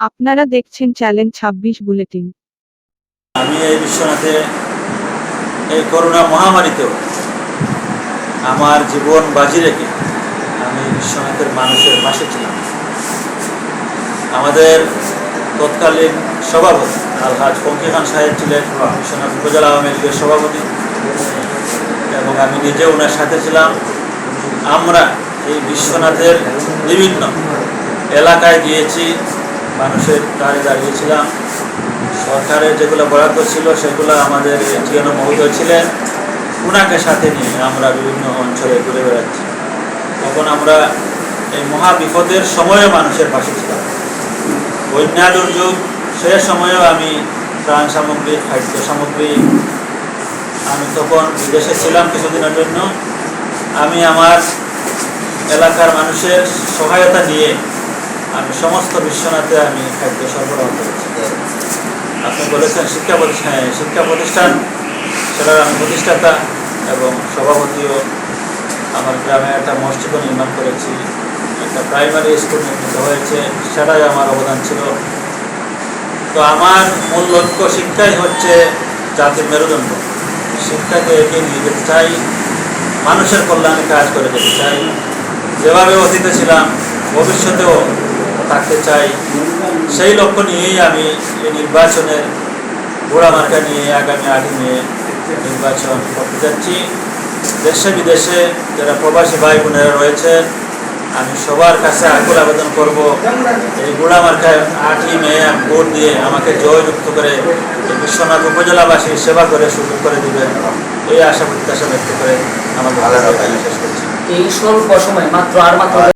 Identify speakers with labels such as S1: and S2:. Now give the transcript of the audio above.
S1: আপনারা দেখছেন চ্যালেঞ্জ ছাব্বিশ বুলেটিন।
S2: আমি এই বিশ্বনাথে এই করোনা মহামারীতেও আমার জীবন বাজি রেখে আমি বিশ্বনাথের মানুষের পাশে ছিলাম। আমাদের তৎকালীন সভাপতি আলহাজ ফঙ্কি খান সাহেব ছিলেন বিশ্বনাথ উপজেলা আওয়ামী লীগের সভাপতি। এবং আমি নিজে ওনার সাথে ছিলাম। আমরা এই বিশ্বনাথের বিভিন্ন এলাকায় গিয়েছি মানুষের দ্বারে দাঁড়িয়েছিলাম সরকারের যেগুলো বরাদ্দ ছিল, সেগুলো আমাদের টিএনও মহোদয় ছিলেন। ওনাকে সাথে নিয়ে আমরা বিভিন্ন অঞ্চলে ঘুরে বেড়াচ্ছি। তখন আমরা এই মহা বিপদের সময়ে মানুষের পাশে ছিলাম। বন্যা দুর্যোগ সে সময়েও আমি ত্রাণ সামগ্রী, খাদ্য সামগ্রী, আমি তখন বিদেশে ছিলাম কিছুদিনের জন্য। আমি আমার এলাকার মানুষের সহায়তা নিয়ে আমি সমস্ত বিশ্বনাথে আমি খাদ্য সরবরাহ করেছি। আপনি বলেছেন শিক্ষা প্রতিষ্ঠান শিক্ষা প্রতিষ্ঠান, সেটার আমি প্রতিষ্ঠাতা এবং সভাপতিও আমার গ্রামে একটা মসজিদও নির্মাণ করেছি, একটা প্রাইমারি স্কুল নির্মিত হয়েছে, সেটাই আমার অবদান ছিল। তো আমার মূল লক্ষ্য শিক্ষাই হচ্ছে জাতির মেরুদণ্ড। শিক্ষাকে এগিয়ে নিয়ে যেতে চাই, মানুষের কল্যাণে কাজ করে যেতে চাই। যেভাবে অতীতে ছিলাম, ভবিষ্যতেও থাকতে চাই। সেই লক্ষ্য নিয়েই আমি এই নির্বাচনের ঘোড়া মার্কা নিয়ে আগামী আটই মে নির্বাচন করতে যাচ্ছি। দেশে বিদেশে যারা প্রবাসী ভাই বোনেরা রয়েছেন আমি সবার কাছে আকুল আবেদন করব এই গোড়া মার্কায় আটই মে ভোট দিয়ে আমাকে জয়যুক্ত করে এই বিশ্বনাথ উপজেলাবাসীর সেবা করে সুযোগ করে দিবেন। এই আশা প্রত্যাশা ব্যক্ত করে আমার ভালো শেষ করছি।
S3: এই স্বল্প সময় মাত্র আর মাত্র